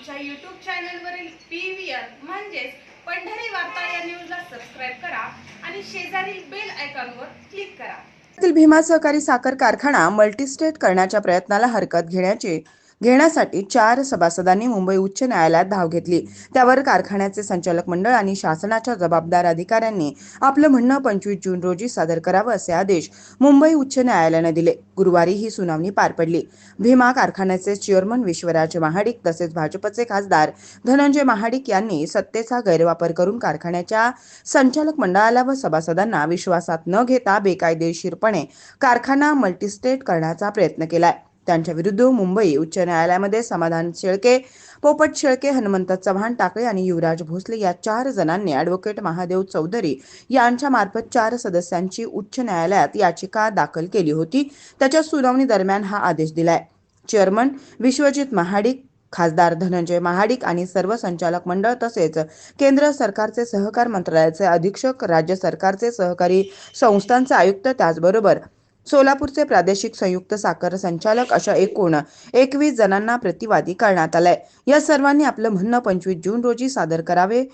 आमच्या यूट्यूब चॅनलवरील P V R म्हणजेच पंढरी वार्ता या न्यूजला सबस्क्राईब करा आणि शेजारील बेल आयकॉनवर क्लिक करा. भीमा सहकारी साखर कारखाना मल्टीस्टेट करण्याच्या प्रयत्नाला हरकत घेण्याचे घेण्यासाठी चार सभासदांनी मुंबई उच्च न्यायालयात धाव घेतली. त्यावर कारखान्याचे संचालक मंडळ आणि शासनाच्या जबाबदार अधिकाऱ्यांनी आपलं म्हणणं पंचवीस जून रोजी सादर करावं असे आदेश मुंबई उच्च न्यायालयानं दिले. गुरुवारी ही सुनावणी पार पडली. भीमा कारखान्याचे चेअरमन विश्वराज महाडिक तसेच भाजपचे खासदार धनंजय महाडिक यांनी सत्तेचा गैरवापर करून कारखान्याच्या संचालक मंडळाला व सभासदांना विश्वासात न घेता बेकायदेशीरपणे कारखाना मल्टीस्टेट करण्याचा प्रयत्न केलाय. त्यांच्या विरुद्ध मुंबई उच्च न्यायालयामध्ये समाधान शेळके पोपट शेळके हनुमंत चव्हाण टाकळे आणि युवराज भोसले या चार जणांनी ॲडव्होकेट महादेव चौधरी यांच्या मार्फत चार सदस्यांची उच्च न्यायालयात याचिका दाखल केली होती. त्याच्या सुनावणी दरम्यान हा आदेश दिलाय. चेअरमन विश्वजित महाडिक खासदार धनंजय महाडिक आणि सर्व संचालक मंडळ तसेच केंद्र सरकारचे सहकार मंत्रालयाचे अधीक्षक राज्य सरकारचे सहकारी संस्थांचे आयुक्त त्याचबरोबर सोलापूरचे प्रादेशिक संयुक्त साखर संचालक अशा एकूण एकवीस जणांना प्रतिवादी करण्यात आलाय. या सर्वांनी आपलं म्हणणं पंचवीस जून रोजी सादर करावे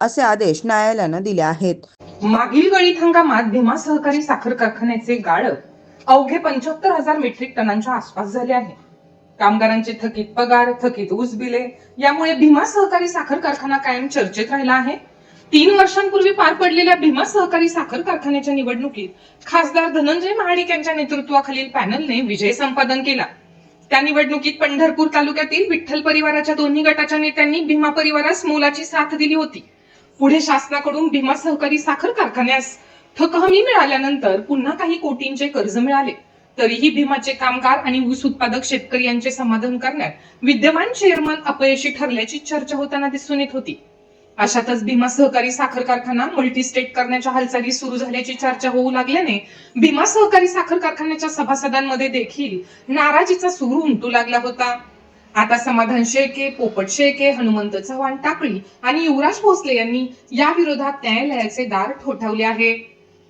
असे आदेश न्यायालयानं दिले आहेत. मागील गळीत हंगामात भीमा सहकारी साखर कारखान्याचे गाळप अवघे पंच्याहत्तर हजार मेट्रिक टनांच्या आसपास झाले आहे. कामगारांचे थकीत पगार थकीत ऊस बिले यामुळे भीमा सहकारी साखर कारखाना कायम चर्चेत राहिला आहे. तीन वर्षांपूर्वी पार पडलेल्या भीमा सहकारी साखर कारखान्याच्या निवडणुकीत खासदार धनंजय महाडिक यांच्या नेतृत्वाखालील पॅनलने विजय संपादन केला. त्या निवडणुकीत पंढरपूर तालुक्यातील विठ्ठल परिवाराच्या दोन्ही गटाच्या नेत्यांनी भीमा परिवारास मोलाची साथ दिली होती. पुढे शासनाकडून भीमा सहकारी साखर कारखान्यास थकहमी मिळाल्यानंतर पुन्हा काही कोटींचे कर्ज मिळाले. तरीही भीमाचे कामगार आणि ऊस उत्पादक शेतकरी यांचे समाधान करण्यात विद्यमान चेअरमन अपयशी ठरल्याची चर्चा होताना दिसून येत होती. अशातच भीमा सहकारी साखर कारखाना मल्टीस्टेट करण्याच्या हालचाली सुरू झाल्याची चर्चा होऊ लागल्याने भीमा सहकारी साखर कारखान्याच्या सभासदांमध्ये देखील नाराजीचा सूर उमटू लागला होता. आता समाधान शेळके पोपट शेळके हनुमंत चव्हाण टाकळी आणि युवराज भोसले यांनी या विरोधात न्यायालयाचे दार ठोठावले आहे.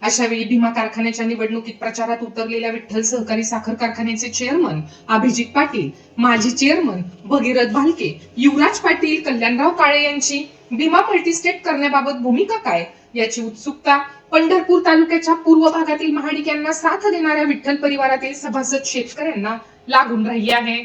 अशावेळी भीमा कारखान्याच्या निवडणुकीत प्रचारात उतरलेल्या विठ्ठल सहकारी साखर कारखान्याचे चेअरमन अभिजित पाटील माजी चेअरमन भगीरथ भालके युवराज पाटील कल्याणराव काळे यांची भीमा मल्टीस्टेट करण्याबाबत भूमिका काय याची उत्सुकता पंढरपूर तालुक्याच्या पूर्व भागातील महाडिक यांना साथ देणाऱ्या विठ्ठल परिवारातील सभासद शेतकऱ्यांना लागून राहिली आहे.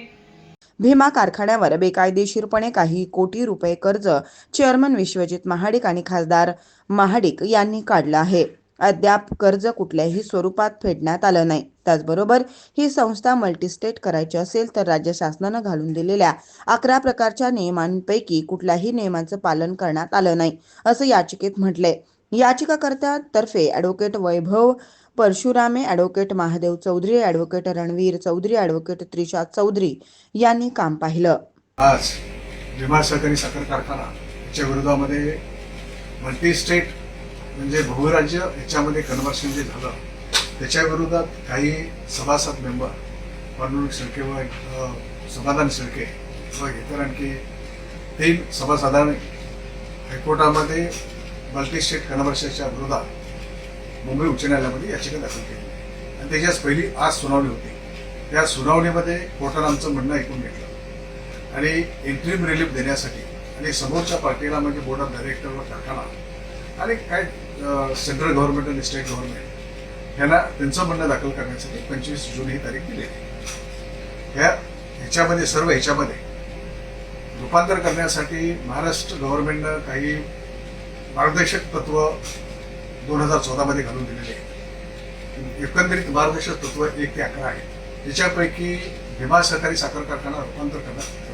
भीमा कारखान्यावर बेकायदेशीरपणे काही कोटी रुपये कर्ज चेअरमन विश्वजित महाडिक आणि खासदार महाडिक यांनी काढलं आहे. अद्याप कर्ज कुठल्याही स्वरूपात फेडण्यात आलं नाही. त्याचबरोबर ही संस्था मल्टीस्टेट करायची असेल तर राज्य शासनानं घालून दिलेल्या अकरा प्रकारच्या नियमांपैकी कुठल्याही नियमांचं पालन करण्यात आलं नाही असं याचिकेत म्हटलंय. याचिकाकर्त्यातर्फे advocate Vaibhav Parshurame advocate Mahadev Chaudhari advocate Ranveer Chaudhari advocate Trisha Chaudhari यांनी काम पाहिलं. आज भीमा सहकारी साखर कारखाना विरोधामध्ये मल्टी स्टेट म्हणजे बहुराज्य याच्यामध्ये कन्व्हर्शन जे झालं त्याच्या विरोधात काही सभासद मेंबर पांडुरंग शेळके व समाधान शेळके व इतर आणखी तीन सभासदांनी हायकोर्टामध्ये मल्टी स्टेट कन्व्हर्शनच्या विरोधात मुंबई उच्च न्यायालयामध्ये याचिका दाखल केली. आणि त्याच्यास पहिली आज सुनावणी होती. त्या सुनावणीमध्ये कोर्टानं आमचं म्हणणं ऐकून घेतलं. आणि इंट्रीम रिलीफ देण्यासाठी आणि समोरच्या पार्टीला म्हणजे बोर्ड ऑफ डायरेक्टर व कारखाना आणि काय सेंट्रल गव्हर्नमेंट आणि स्टेट गव्हर्नमेंट यांना त्यांचं म्हणणं दाखल करण्यासाठी पंचवीस जून ही तारीख दिली ह्या ह्याच्यामध्ये सर्व ह्याच्यामध्ये रूपांतर करण्यासाठी महाराष्ट्र गव्हर्नमेंटनं काही मार्गदर्शक तत्व दोन हजार चौदामध्ये घालून दिलेले आहे एकंदरीत मार्गदर्शक तत्व एक ते अकरा आहे त्याच्यापैकी भीमा सहकारी साखर कारखाना रूपांतर करण्यात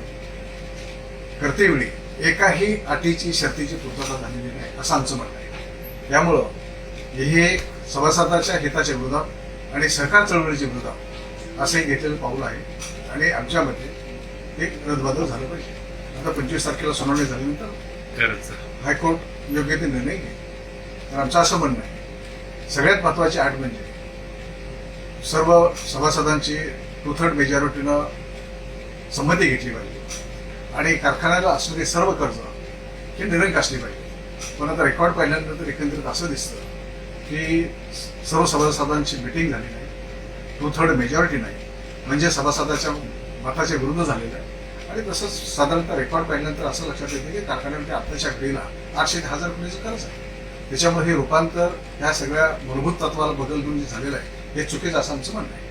करतेवेळी एकाही अटीची शर्तीची पूर्तता झालेली नाही असं आमचं म्हणणं आहे. यामुळं हे सभासदाच्या हिताच्या विरोधात आणि सहकार चळवळीच्या विरोधात असं घेतलेलं पाऊल आहे. आणि आमच्यामध्ये एक रदबदल झालं पाहिजे. आता पंचवीस तारखेला सुनावणी झाल्यानंतर हायकोर्ट योग्य ते निर्णय घेईल. तर आमचं असं म्हणणं आहे सगळ्यात महत्वाची आठ म्हणजे सर्व सभासदांची टू थर्ड मेजॉरिटीनं संमती घेतली पाहिजे. आणि कारखान्याला असणारे सर्व कर्ज हे निरंक असली पाहिजे. पण आता रेकॉर्ड पाहिल्यानंतर एकंदरीत असं दिसतं की सर्व सभासदांची मिटिंग झाली नाही टू थर्ड मेजॉरिटी नाही. म्हणजे सभासदाच्या मताच्या विरुद्ध झालेलं आहे. आणि तसंच साधारणतः रेकॉर्ड पाहिल्यानंतर असं लक्षात येतं की कारखान्यामध्ये आत्ताच्या घडीला आठशे ते हजार कोटीचं कर्ज आहे. त्याच्यामुळे हे रूपांतर ह्या सगळ्या मूलभूत तत्वाला बदल घेऊन जे झालेलं आहे हे चुकीचं असं आमचं म्हणणं आहे.